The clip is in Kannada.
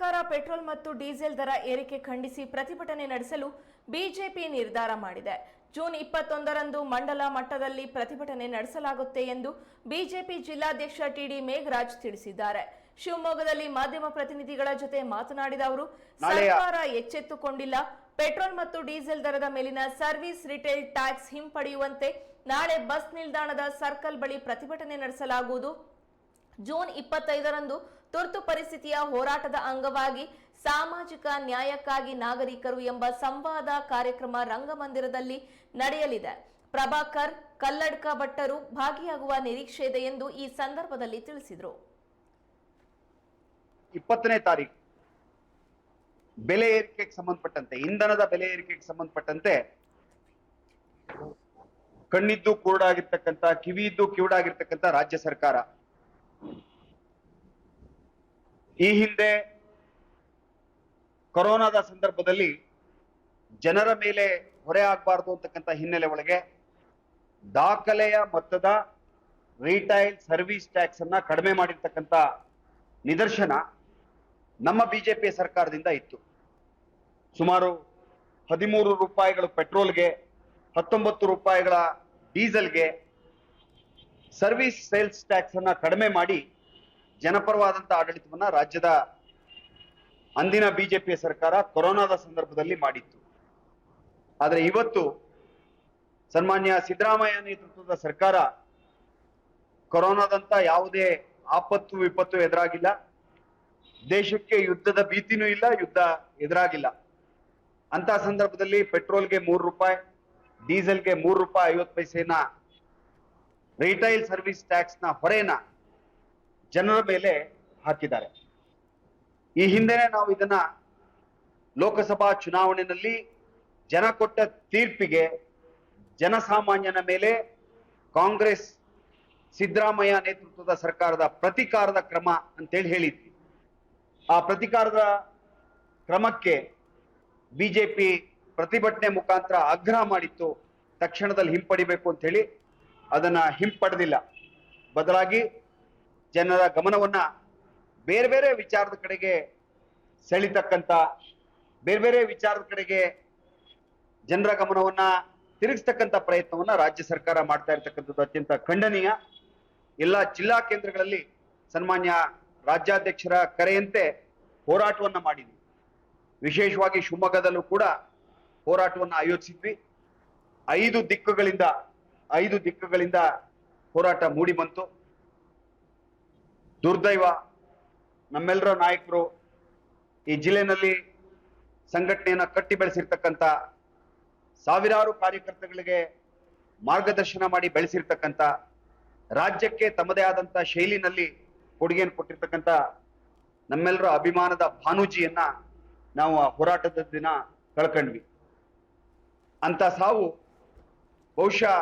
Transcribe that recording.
ಸರ್ಕಾರ ಪೆಟ್ರೋಲ್ ಮತ್ತು ಡೀಸೆಲ್ ದರ ಏರಿಕೆ ಖಂಡಿಸಿ ಪ್ರತಿಭಟನೆ ನಡೆಸಲು ಬಿಜೆಪಿ ನಿರ್ಧಾರ ಮಾಡಿದೆ. ಜೂನ್ ಇಪ್ಪತ್ತೊಂದರಂದು ಮಂಡಲ ಮಟ್ಟದಲ್ಲಿ ಪ್ರತಿಭಟನೆ ನಡೆಸಲಾಗುತ್ತೆ ಎಂದು ಬಿಜೆಪಿ ಜಿಲ್ಲಾಧ್ಯಕ್ಷ ಟಿಡಿ ಮೇಘರಾಜ್ ತಿಳಿಸಿದ್ದಾರೆ. ಶಿವಮೊಗ್ಗದಲ್ಲಿ ಮಾಧ್ಯಮ ಪ್ರತಿನಿಧಿಗಳ ಜೊತೆ ಮಾತನಾಡಿದ ಅವರು ಸರ್ಕಾರ ಎಚ್ಚೆತ್ತುಕೊಂಡಿಲ್ಲ. ಪೆಟ್ರೋಲ್ ಮತ್ತು ಡೀಸೆಲ್ ದರದ ಮೇಲಿನ ಸರ್ವಿಸ್ ರಿಟೇಲ್ ಟ್ಯಾಕ್ಸ್ ಹಿಂಪಡೆಯುವಂತೆ ನಾಳೆ ಬಸ್ ನಿಲ್ದಾಣದ ಸರ್ಕಲ್ ಬಳಿ ಪ್ರತಿಭಟನೆ ನಡೆಸಲಾಗುವುದು. ಜೂನ್ ಇಪ್ಪತ್ತೈದರಂದು ತುರ್ತು ಪರಿಸ್ಥಿತಿಯ ಹೋರಾಟದ ಅಂಗವಾಗಿ ಸಾಮಾಜಿಕ ನ್ಯಾಯಕ್ಕಾಗಿ ನಾಗರಿಕರು ಎಂಬ ಸಂವಾದ ಕಾರ್ಯಕ್ರಮ ರಂಗಮಂದಿರದಲ್ಲಿ ನಡೆಯಲಿದೆ. ಪ್ರಭಾಕರ್ ಕಲ್ಲಡ್ಕ ಭಟ್ಟರು ಭಾಗಿಯಾಗುವ ನಿರೀಕ್ಷೆ ಇದೆ ಎಂದು ಈ ಸಂದರ್ಭದಲ್ಲಿ ತಿಳಿಸಿದರು. ಇಪ್ಪತ್ತನೇ ತಾರೀಕು. ಬೆಲೆ ಏರಿಕೆಗೆ ಸಂಬಂಧಪಟ್ಟಂತೆ, ಇಂಧನದ ಬೆಲೆ ಏರಿಕೆಗೆ ಸಂಬಂಧಪಟ್ಟಂತೆ ಕಣ್ಣಿದ್ದು ಕುರುಡಾಗಿರ್ತಕ್ಕಂಥ, ಕಿವಿಯಿದ್ದು ಕಿವುಡಾಗಿರ್ತಕ್ಕಂಥ ರಾಜ್ಯ ಸರ್ಕಾರ ಈ ಹಿಂದೆ ಕೊರೋನಾದ ಸಂದರ್ಭದಲ್ಲಿ ಜನರ ಮೇಲೆ ಹೊರೆ ಆಗಬಾರ್ದು ಅಂತಕ್ಕಂಥ ಹಿನ್ನೆಲೆ ಒಳಗೆ ದಾಖಲೆಯ ಮೊತ್ತದ ರಿಟೈಲ್ ಸರ್ವಿಸ್ ಟ್ಯಾಕ್ಸ್ ಅನ್ನ ಕಡಿಮೆ ಮಾಡಿರ್ತಕ್ಕಂಥ ನಿದರ್ಶನ ನಮ್ಮ ಬಿಜೆಪಿ ಸರ್ಕಾರದಿಂದ ಇತ್ತು. ಸುಮಾರು ಹದಿಮೂರು ರೂಪಾಯಿಗಳು ಪೆಟ್ರೋಲ್ಗೆ, ಹತ್ತೊಂಬತ್ತು ರೂಪಾಯಿಗಳ ಡೀಸೆಲ್ಗೆ ಸರ್ವಿಸ್ ಸೇಲ್ಸ್ ಟ್ಯಾಕ್ಸ್ ಅನ್ನ ಕಡಿಮೆ ಮಾಡಿ ಜನಪರವಾದಂತ ಆಡಳಿತವನ್ನ ರಾಜ್ಯದ ಅಂದಿನ ಬಿಜೆಪಿಯ ಸರ್ಕಾರ ಕೊರೋನಾದ ಸಂದರ್ಭದಲ್ಲಿ ಮಾಡಿತ್ತು. ಆದರೆ ಇವತ್ತು ಸನ್ಮಾನ್ಯ ಸಿದ್ದರಾಮಯ್ಯ ನೇತೃತ್ವದ ಸರ್ಕಾರ ಕೊರೋನಾದಂತ ಯಾವುದೇ ಆಪತ್ತು ವಿಪತ್ತು ಎದುರಾಗಿಲ್ಲ. ದೇಶಕ್ಕೆ ಯುದ್ಧದ ಭೀತಿನೂ ಇಲ್ಲ, ಯುದ್ಧ ಎದುರಾಗಿಲ್ಲ. ಅಂತ ಸಂದರ್ಭದಲ್ಲಿ ಪೆಟ್ರೋಲ್ಗೆ ಮೂರು ರೂಪಾಯಿ, ಡೀಸೆಲ್ಗೆ ಮೂರು ರೂಪಾಯಿ ಐವತ್ತು ಪೈಸೆನ ರಿಟೈಲ್ ಸರ್ವಿಸ್ ಟ್ಯಾಕ್ಸ್ನ ಹೊರೆನ ಜನರ ಮೇಲೆ ಹಾಕಿದ್ದಾರೆ. ಈ ಹಿಂದೆನೆ ನಾವು ಇದನ್ನ ಲೋಕಸಭಾ ಚುನಾವಣೆಯಲ್ಲಿ ಜನ ಕೊಟ್ಟ ತೀರ್ಪಿಗೆ ಜನಸಾಮಾನ್ಯನ ಮೇಲೆ ಕಾಂಗ್ರೆಸ್ ಸಿದ್ದರಾಮಯ್ಯ ನೇತೃತ್ವದ ಸರ್ಕಾರದ ಪ್ರತಿಕಾರದ ಕ್ರಮ ಅಂತೇಳಿ ಹೇಳಿದ್ವಿ. ಆ ಪ್ರತಿಕಾರದ ಕ್ರಮಕ್ಕೆ ಬಿಜೆಪಿ ಪ್ರತಿಭಟನೆ ಮುಖಾಂತರ ಆಗ್ರಹ ಮಾಡಿತ್ತು. ತಕ್ಷಣದಲ್ಲಿ ಹಿಂಪಡಿಬೇಕು ಅಂತ ಹೇಳಿ ಅದನ್ನ ಹಿಂಪಡೆದಿಲ್ಲ. ಬದಲಾಗಿ ಜನರ ಗಮನವನ್ನ ಬೇರೆ ಬೇರೆ ವಿಚಾರದ ಕಡೆಗೆ ಸೆಳಿತಕ್ಕಂತ, ಬೇರೆ ಬೇರೆ ವಿಚಾರದ ಕಡೆಗೆ ಜನರ ಗಮನವನ್ನ ತಿರುಗಿಸ್ತಕ್ಕಂಥ ಪ್ರಯತ್ನವನ್ನ ರಾಜ್ಯ ಸರ್ಕಾರ ಮಾಡ್ತಾ ಇರ್ತಕ್ಕಂಥದ್ದು ಅತ್ಯಂತ ಖಂಡನೀಯ. ಎಲ್ಲ ಜಿಲ್ಲಾ ಕೇಂದ್ರಗಳಲ್ಲಿ ಸನ್ಮಾನ್ಯ ರಾಜ್ಯಾಧ್ಯಕ್ಷರ ಕರೆಯಂತೆ ಹೋರಾಟವನ್ನ ಮಾಡಿದ್ವಿ. ವಿಶೇಷವಾಗಿ ಶಿವಮೊಗ್ಗದಲ್ಲೂ ಕೂಡ ಹೋರಾಟವನ್ನು ಆಯೋಜಿಸಿದ್ವಿ. ಐದು ದಿಕ್ಕುಗಳಿಂದ ಐದು ದಿಕ್ಕುಗಳಿಂದ ಹೋರಾಟ ಮೂಡಿ ಬಂತು. ದುರ್ದೈವ, ನಮ್ಮೆಲ್ಲರ ನಾಯಕರು ಈ ಜಿಲ್ಲೆನಲ್ಲಿ ಸಂಘಟನೆಯನ್ನು ಕಟ್ಟಿ ಬೆಳೆಸಿರ್ತಕ್ಕಂಥ ಸಾವಿರಾರು ಕಾರ್ಯಕರ್ತಗಳಿಗೆ ಮಾರ್ಗದರ್ಶನ ಮಾಡಿ ಬೆಳೆಸಿರ್ತಕ್ಕಂಥ ರಾಜ್ಯಕ್ಕೆ ತಮ್ಮದೇ ಆದಂಥ ಶೈಲಿನಲ್ಲಿ ಕೊಡುಗೆಯನ್ನು ಕೊಟ್ಟಿರ್ತಕ್ಕಂಥ ನಮ್ಮೆಲ್ಲರ ಅಭಿಮಾನದ ಭಾನುಜಿಯನ್ನ ನಾವು ಆ ಹೋರಾಟದ ದಿನ ಕಳ್ಕಂಡ್ವಿ. ಅಂತ ಸಾವು ಬಹುಶಃ